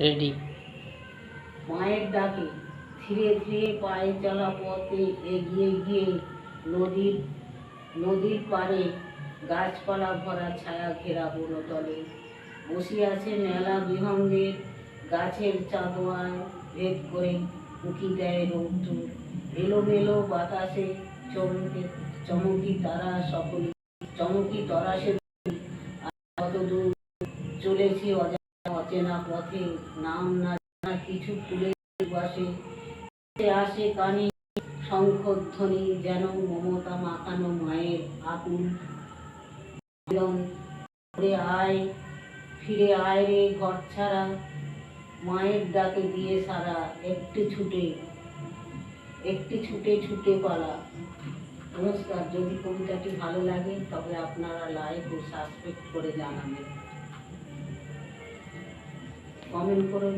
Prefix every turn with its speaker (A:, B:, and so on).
A: Ready.
B: মায়ের ডাকে ধীরে ধীরে পায়ে চলা পথে এগিয়ে গিয়ে নদীর নদীর পাড়ে গাছপালা ভরা ছায়া ঘেরা বনতলে। বসিয়াছে মেলা বিহঙ্গের গাছের চাঁদোয়ায় ভেদ করে উঁকি দেয় রৌদ্র। এলোমেলো বাতাসে চমকে, চমকি তারা সকলে, চমকি তরা সে কত দূর চলেছি অজানা অচেনা পথে নাম না জানা কিছু বাসে। আসে কানে যেন মমতা মাখানো মায়ের আকুল। আয়, ফিরে আয় রে ঘর ছাড়া। মায়ের ডাকে দিয়ে সারা একটু ছুটে, একটি ছুটে ছুটে পালা। নমস্কার, যদি কবিতাটি ভালো লাগে, তবে আপনারা লাইক ও সাবস্ক্রাইব করে জানাবেন। কমেন্ট করে